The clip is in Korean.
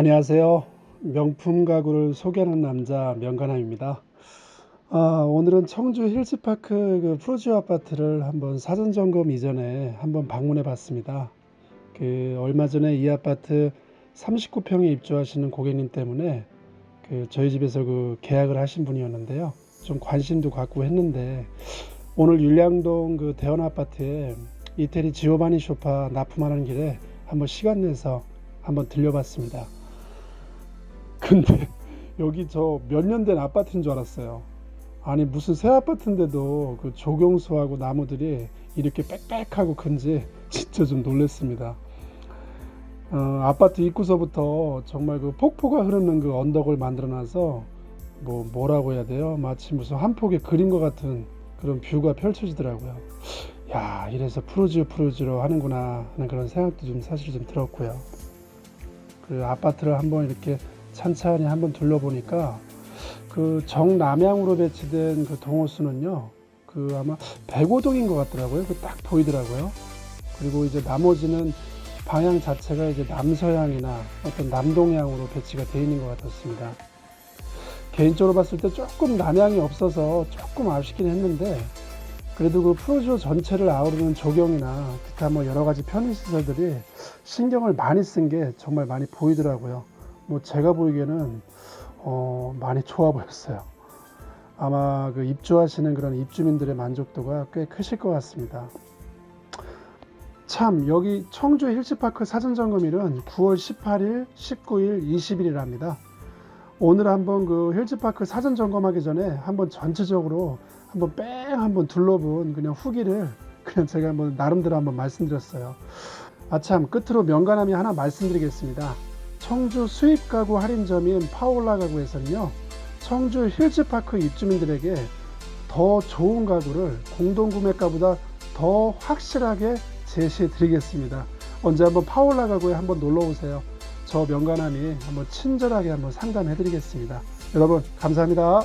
안녕하세요. 명품 가구를 소개하는 남자 명가남입니다. 아, 오늘은 청주 힐스파크 그 프로지오 아파트를 한번 사전 점검 이전에 한번 방문해 봤습니다. 그 얼마 전에 이 아파트 39평에 입주하시는 고객님 때문에 그 저희 집에서 그 계약을 하신 분이었는데요. 좀 관심도 갖고 했는데 오늘 율량동 그 대원 아파트에 이태리 지오바니 쇼파 납품하는 길에 한번 시간 내서 한번 들려봤습니다. 근데 여기 저 몇 년 된 아파트인 줄 알았어요. 아니 무슨 새 아파트인데도 그 조경수하고 나무들이 이렇게 빽빽하고 큰지 진짜 좀 놀랐습니다. 어, 아파트 입구서부터 정말 그 폭포가 흐르는 그 언덕을 만들어놔서 뭐 뭐라고 해야 돼요? 마치 무슨 한 폭의 그림 과 같은 그런 뷰가 펼쳐지더라고요. 야 이래서 프로지오 프로지오 하는구나 하는 그런 생각도 좀 사실 좀 들었고요. 그 아파트를 한번 이렇게 찬찬히 한번 둘러보니까 그 정남향으로 배치된 그 동호수는요 그 아마 백오동인 것 같더라고요. 그 딱 보이더라고요. 그리고 이제 나머지는 방향 자체가 이제 남서향이나 어떤 남동향으로 배치가 되어 있는 것 같았습니다. 개인적으로 봤을 때 조금 남향이 없어서 조금 아쉽긴 했는데 그래도 그 프로지오 전체를 아우르는 조경이나 기타 뭐 여러 가지 편의시설들이 신경을 많이 쓴 게 정말 많이 보이더라고요. 뭐 제가 보기에는 어, 많이 좋아 보였어요. 아마 그 입주하시는 그런 입주민들의 만족도가 꽤 크실 것 같습니다. 참 여기 청주 힐스파크 사전 점검일은 9월 18일, 19일, 20일이랍니다. 오늘 한번 그 힐스파크 사전 점검하기 전에 한번 전체적으로 한번 뺑 한번 둘러본 그냥 후기를 그냥 제가 한번 나름대로 한번 말씀드렸어요. 아참 끝으로 명가남이 하나 말씀드리겠습니다. 청주 수입 가구 할인점인 파올라 가구에서는요. 청주 힐즈파크 입주민들에게 더 좋은 가구를 공동구매가보다 더 확실하게 제시해 드리겠습니다. 언제 한번 파올라 가구에 한번 놀러 오세요. 저 명가남이 한번 친절하게 한번 상담해 드리겠습니다. 여러분 감사합니다.